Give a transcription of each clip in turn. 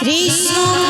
Krishna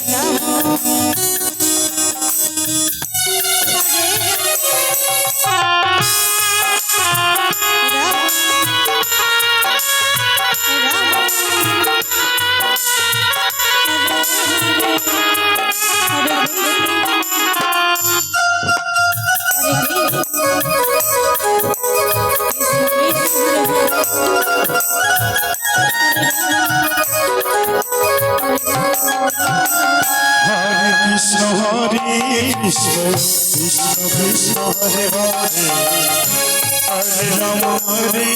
Namo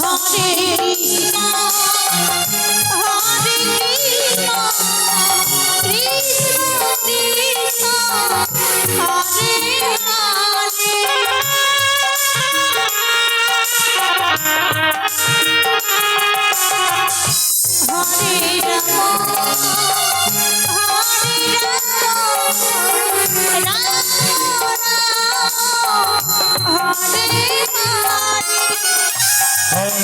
Hare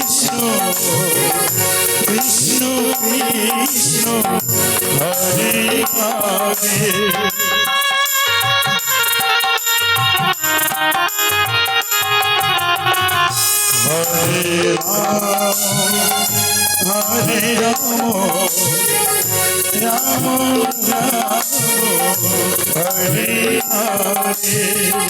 Krishna Krishna Krishna Hare Hare. Hare Ram Hare Ram Ram Ram Hare Hare.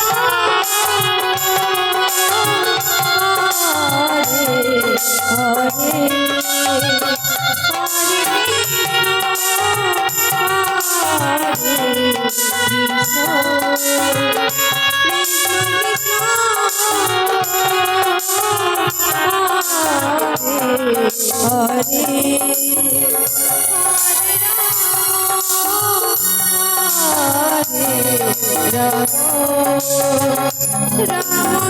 Hare Rama Rama Rama